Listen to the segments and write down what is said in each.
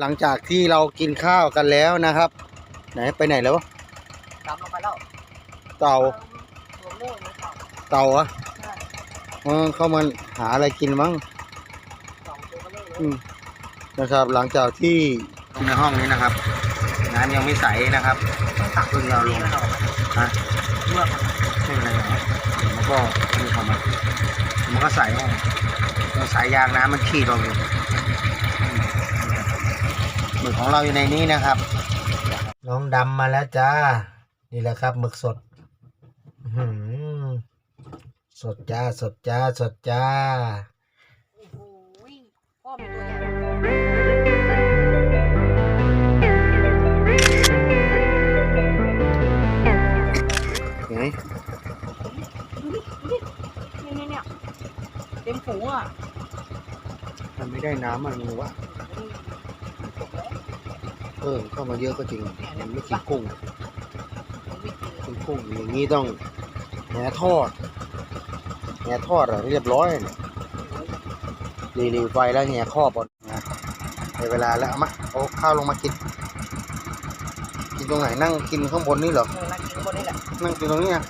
หลังจากที่เรากินข้าวกันแล้วนะครับ ไหนไปไหนแล้ววะดำลงไปแล้วเต่าตัวเล่เลยเต่าเต่าอะใช่เออเข้ามาหาอะไรกินมั้งสองตัวเล่เลยอืมนะครับ หลังจากที่ในห้องนี้นะครับ น้ำยังไม่ใสนะครับต้องตักเพิ่งเอาลงแล้วเราฮะเลือกไม่เป็นไรหรอกเดี๋ยวมันก็มีความมันมันก็ใสให้เราสายยางน้ำมันขีดออกอยู่อืม หมึกของเราอยู่ในนี้นะครับ น้องดำมาแล้วจ้า นี่แหละครับหมึกสดอื้อหือสดจ้า สดจ้า สดจ้าโอ้โหพ่อมีตัวใหญ่ไหนนี่นี่เนี่ยเต็มฝูงอะมันไม่ได้น้ำมันวะ เออเข้ามาเยอะก็จริงมันไม่กินกุ้งมันไม่กินกินกุ้งอย่างนี้ต้องแหนทอดแหนทอดอะเรียบร้อยเนี่ยรีรีไฟแล้วแหนครอบบอลนะในเวลาแล้วเอามาเอาข้าวลงมากิน กินตรงไหนนั่งกินข้างบนนี่เหรอเออนั่งกินบนนี่แหละนั่งกินตรงนี้นะ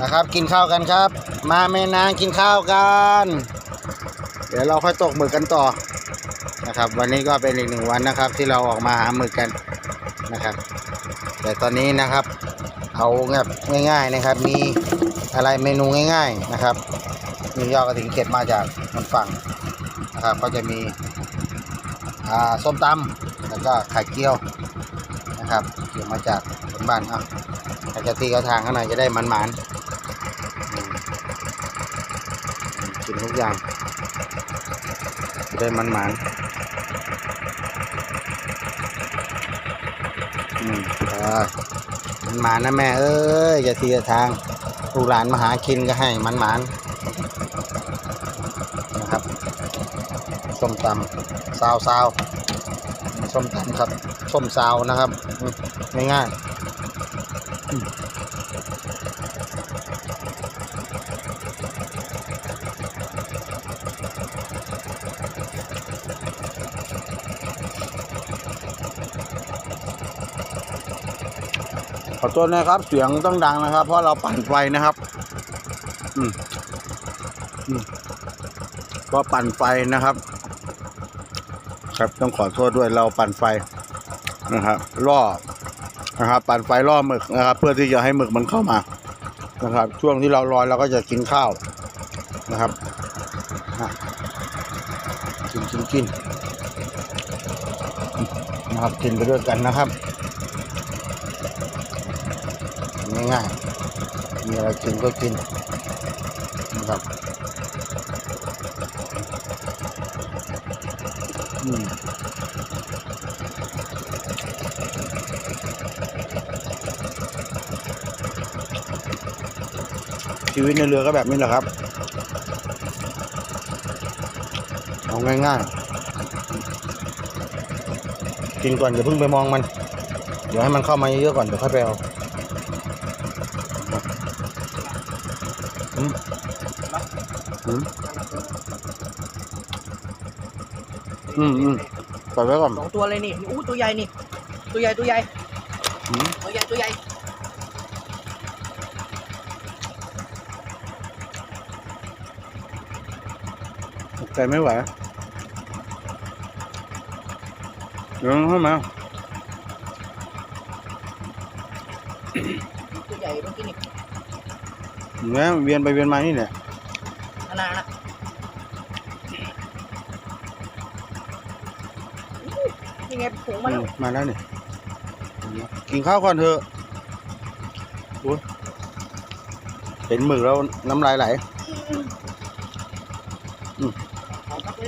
นะครับ กินข้าวกันครับ มาแม่นางกินข้าวกัน เดี๋ยวเราค่อยตกหมึกกันต่อ นะครับ วันนี้ก็เป็นอีกหนึ่งวันนะครับ ที่เราออกมาหาหมึกกันนะครับ แต่ตอนนี้นะครับ เอาแบบง่าย ๆนะครับ มีอะไรเมนูง่าย ๆนะครับ มียอดกระถิ่นเข็ดมาจากมันฝั่งนะครับ ก็จะมีส้มตำแล้วก็ไข่เจียวนะครับเกี่ยวมาจากบนบ้านอะถ้าจะตีกระทางข้างในจะได้มันๆกินทุกอย่าง จะได้มันมันๆ มันมานะแม่ เอ้ยอย่าทีละทางลูกหลานมาหากินก็ให้มันหมานนะครับส้มตำซาวซาวส้มตำครับส้มซาวนะครับ ง่ายๆ ขอโทษนะครับ เสียงต้องดังนะครับ เพราะเราปั่นไฟนะครับก็ปั่นไฟนะครับ ครับต้องขอโทษด้วยเราปั่นไฟนะครับล่อนะครับ ปั่นไฟล่อหมึกนะครับ เพื่อที่จะให้หมึกมันเข้ามานะครับ ช่วงที่เราลอยเราก็จะกินข้าวนะครับกินกินกินนะครับกินไปด้วยกันนะครับ ง่ายๆ มีอะไรกินก็กินนะครับอืมชีวิตในเรือก็แบบนี้แหละครับ เอาง่ายๆ กินก่อนอย่าเพิ่งไปมองมัน เดี๋ยวให้มันเข้ามาเยอะๆก่อนเดี๋ยวค่อยไปเอาอืม อืมอืมอืมปล่อยไว้ก่อนสองตัวเลยนี่อู้ตัวใหญ่นี่ ตัวใหญ่ตัวใหญ่อืมตัวใหญ่ตัวใหญ่ตกใจไม่ไหวเดี๋ยวเข้ามาตัวใหญ่เมื่อกี้นี่เนี่ยเวียนไปเวียนมานี่แหละข นาดนะอู้นี่ไงฝูงมาแล้วมาแล้วนี่กินข้าวก่อนเถอะโอ้ยเห็นหมึกแล้วน้ำลายไหลขอพักเล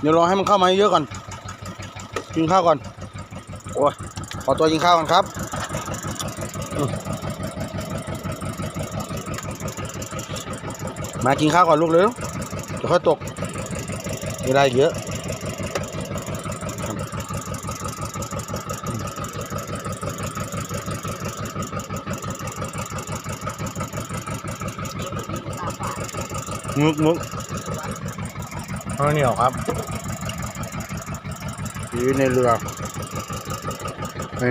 เดี๋ยวรอให้มันเข้ามาเยอะก่อนกินข้าวก่อนโอ้ยขอตัวกินข้าวก่อนครับอืม มากินข้าวก่อนลูกเร็วเดี๋ยวค่อยตกเวลาอีกเยอะมึกมึกข้าวเหนียวครับชีวิตในเรือ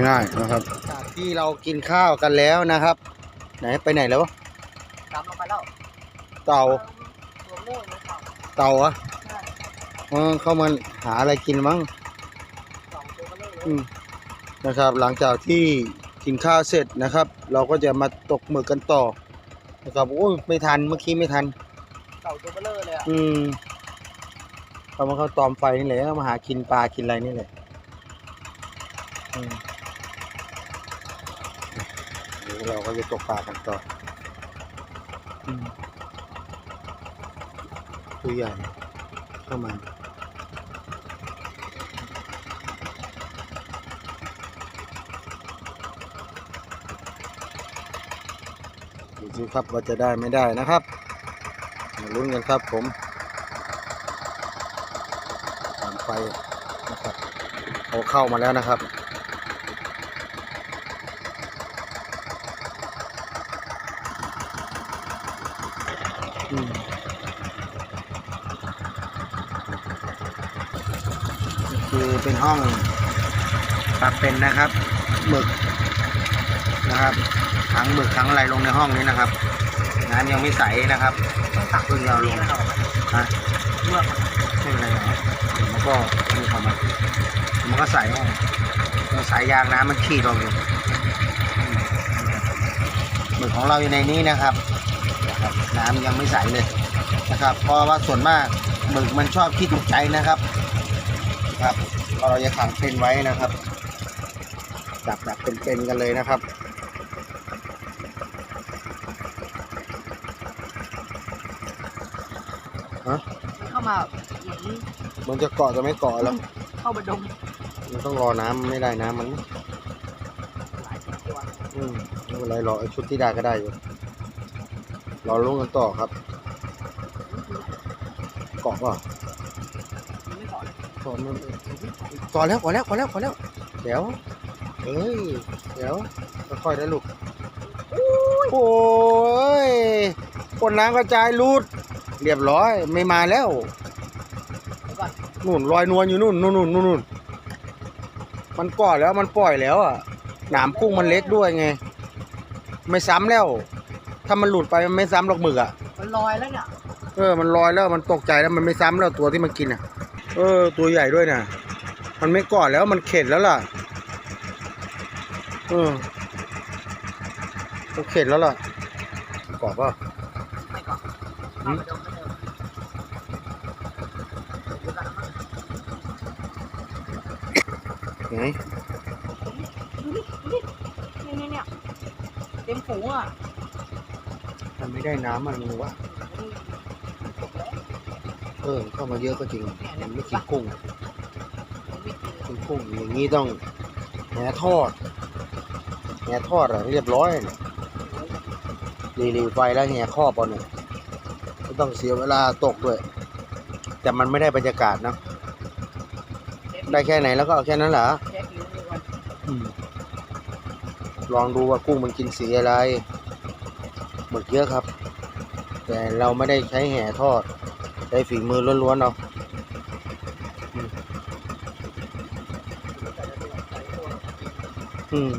ง่ายๆนะครับ จากที่เรากินข้าวกันแล้วนะครับ ไหนไปไหนแล้ววะ ตามลงไปแล้ว เต่าตัวม่วงนะเต่า เต่าอะใช่เออเข้ามาหาอะไรกินมั้งสองตัวก็เลยอืมนะครับ หลังจากที่กินข้าวเสร็จนะครับ เราก็จะมาตกหมึกกันต่อนะครับโอ้ยไม่ทันเมื่อกี้ไม่ทันเต่าตัวเบลอเลยอะอืมเขามาเข้าตอมไฟนี่แหละก็มาหากินปลากินอะไรนี่แหละอืมเดี๋ยวเราก็จะตกปลากันต่ออืม ตัวใหญ่เข้ามาดูสิครับว่าจะได้ไม่ได้นะครับมาลุ้นกันครับผมตามไฟนะครับเขาเข้ามาแล้วนะครับ คือเป็นห้องปักเป็นนะครับหมึกนะครับถังหมึกถังอะไรลงในห้องนี้นะครับ น้ำยังไม่ใสนะครับต้องตักเพิ่งเราลงนะครัฮะเมื่อกมันไม่เป็นไรหรอกเดี๋ยวมันก็นี่ของมันมันก็ใสออกเราสายยางน้ำมันขีดออกอยู่หมึกของเราอยู่ในนี้นะครับนะครับน้ำยังไม่ใสเลยนะครับ เพราะว่าส่วนมากหมึกมันชอบขี้ถูกใจนะครับ ครับเราจะขังเป็นไว้นะครับจับแบบเป็นๆกันเลยนะครับเข้ามาเหมือนมันจะเกาะจะไม่เกาะแล้ว เข้ามาดมมันต้องรอน้ำไม่ได้น้ำมันหลายสิบตัวอืมไม่เป็นไรหรอกไอ้ชุดที่ได้ก็ได้อยู่รอลุ้นกันต่อครับ เกาะเปล่ะมันไม่ ก่อนเกาะมันเกาะแล้วเกาะแล้วเกาะแล้วเกาะแล้ว เดี๋ยว เอ้ย เดี๋ยวค่อยๆนะลูก โอ้ยคนน้ำกระจายรูด เรียบร้อยไม่มาแล้วเดี๋ยวก่อนนู่นลอยนวลอยู่นู่นนู่นนู่นนู่นมันเกาะแล้วมันปล่อยแล้วอะหนามกุ้งมันเล็กด้วยไง ไม่ซ้ำแล้ว ถ้ามันหลุดไปมันไม่ซ้ำหรอกหมึกอะมันลอยแล้วเนี่ยเออมันลอยแล้วมันตกใจแล้วมันไม่ซ้ำแล้วตัวที่มันกินอะ เออ ตัวใหญ่ด้วยนะมันไม่เกาะแล้วมันเข็ดแล้วล่ะ เออมันเข็ดแล้วล่ะเกาะป่ะไม่ก่อนเข้ามาดมไม่เจอเดี๋ยวก่อนนะมั้งไงดูดิดูดิเนี่ยเนี่ยเนี่ยเต็มฝูงอะมันไม่ได้น้ำมันวะ เออเข้ามาเยอะก็จริงมันไม่กินกุ้งกินกุ้งอย่างนี้ต้องแหทอดแหทอดอะเรียบร้อยเนี่ยรีรีไฟแล้วแหครอบเอนี่ไม่ต้องเสียเวลาตกด้วย แต่มันไม่ได้บรรยากาศนะได้แค่ไหนแล้วก็เอาแค่นั้นเหรอลองดูว่ากุ้งมันกินสีอะไรหมึกเยอะครับ แต่เราไม่ได้ใช้แห่ทอด ช้ฝีมือล้วนๆเอาอืมอืม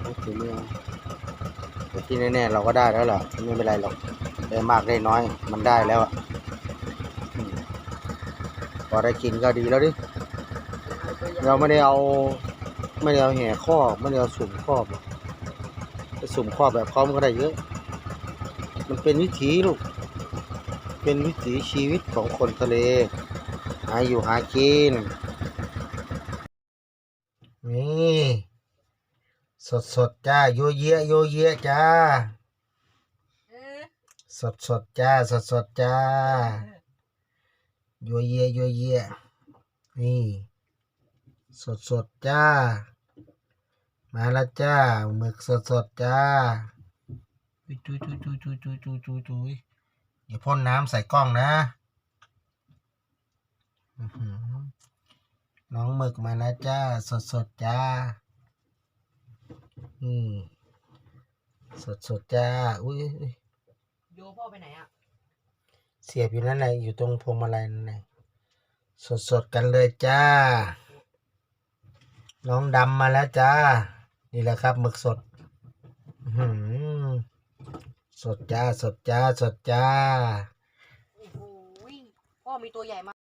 ใช้ฝีมือเอาแต่ที่แน่ๆเราก็ได้แล้วล่ะไม่เป็นไรหรอกได้มากได้น้อย มันได้แล้วอะพอได้กินก็ดีแล้วดิ เราไม่ได้เอา ไม่ได้เอาแห่ครอบไม่ได้เอาสุ่มครอบไปสุ่มครอบแบบเขามันก็ได้เยอะ มันเป็นวิถีลูก เป็นวิถีชีวิตของคนทะเล หาอยู่หากิน นี่สดสดจ้า โยเยะโยเยะจ้า สดสดจ้า สดสดจ้า โยเยะโยเยะนี่ สดสดจ้า มาแล้วจ้าหมึกสดสดจ้าจุยจุยจุยจุยจุยจุยจุย อย่าพ่นน้ำใส่กล้องนะน้องหมึกมาแล้วจ้า สดสดจ้า อืมสดสดจ้า อุ้ยโยพ่อไปไหนอะเสียบอยู่นั่นแหละอยู่ตรงพวงมาลัยนั่นแหละสดสดกันเลยจ้า น้องดำมาแล้วจ้า นี่แหละครับหมึกสด อืม สดจ้า สดจ้า สดจ้า โอ้โหพ่อมีตัวใหญ่มาก